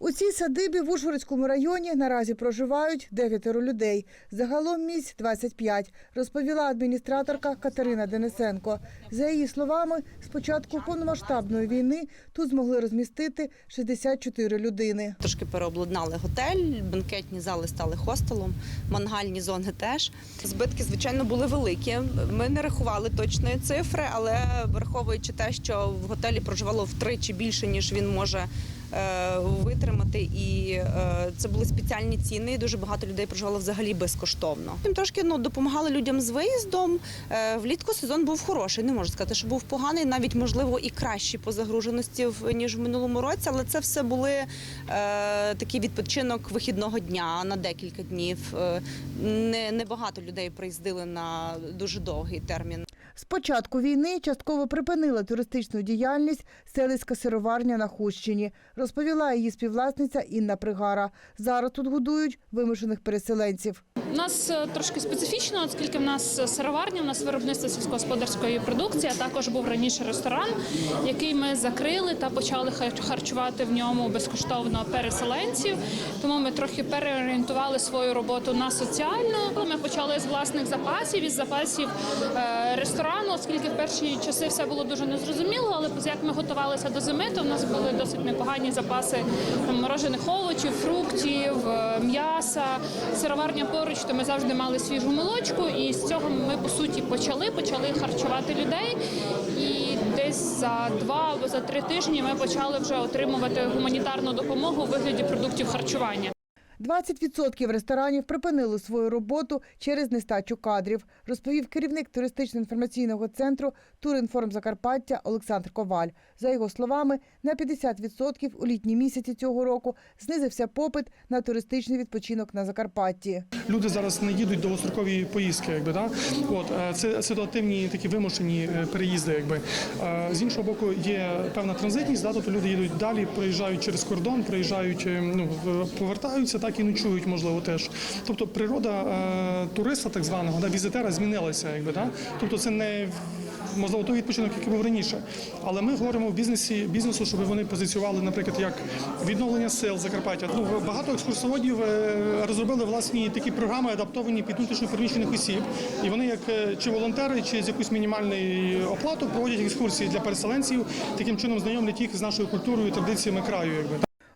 У цій садибі в Ужгородському районі наразі проживають дев'ятеро людей. Загалом місць 25, розповіла адміністраторка Катерина Денисенко. За її словами, з початку повномасштабної війни тут змогли розмістити 64 людини. Трошки переобладнали готель, банкетні зали стали хостелом, мангальні зони теж. Збитки, звичайно, були великі. Ми не рахували точної цифри, але враховуючи те, що в готелі проживало втричі більше, ніж він може витримати, і е, це були спеціальні ціни. і Дуже багато людей проживало взагалі безкоштовно. Їм трошки ну допомагали людям з виїздом. Е, влітку сезон був хороший. Не можу сказати, що був поганий, навіть можливо і кращий по загруженості ніж в минулому році. Але це все були е, такий відпочинок вихідного дня на декілька днів. Е, не, не багато людей приїздили на дуже довгий термін. З початку війни частково припинила туристичну діяльність селиська сироварня на Хущині, розповіла її співвласниця Інна Пригара. Зараз тут годують вимушених переселенців. У нас е, трошки специфічно, оскільки в нас сироварня, у нас виробництво сільськогосподарської продукції, а також був раніше ресторан, який ми закрили та почали хар- харчувати в ньому безкоштовно переселенців. Тому ми трохи переорієнтували свою роботу на соціальну. Ми почали з власних запасів, із запасів е, ресторану, оскільки в перші часи все було дуже незрозуміло. Але як ми готувалися до зими, то в нас були досить непогані запаси морожених овочів, фруктів, е, м'яса, сироварня поруч, то ми завжди мали свіжу молочку, і з цього ми по суті почали, почали харчувати людей. І десь за два або за три тижні ми почали вже отримувати гуманітарну допомогу у вигляді продуктів харчування. 20% ресторанів припинили свою роботу через нестачу кадрів, розповів керівник туристично-інформаційного центру Турінформ Закарпаття Олександр Коваль. За його словами, на 50% у літні місяці цього року знизився попит на туристичний відпочинок на Закарпатті. люди зараз не їдуть довгострокові поїздки, якби да от е, це ситуативні такі вимушені е, переїзди. Якби Е, з іншого боку, є певна транзитність, да, тобто люди їдуть далі, проїжджають через кордон, проїжджають, ну повертаються, так і ночують, можливо, теж. Тобто природа е, туриста, так званого, да, візитера, змінилася, якби да. Тобто це не можливо той відпочинок, який був раніше. Але ми говоримо в бізнесі бізнесу, щоб вони позиціювали, наприклад, як відновлення сил Закарпаття. Ну багато екскурсоводів е, розробили власні такі програми, адаптовані під внутрішньо переміщених осіб. І вони, як е, чи волонтери, чи з якусь мінімальною оплату проводять екскурсії для переселенців, таким чином знайомлять їх з нашою культурою традиціями краю. Якби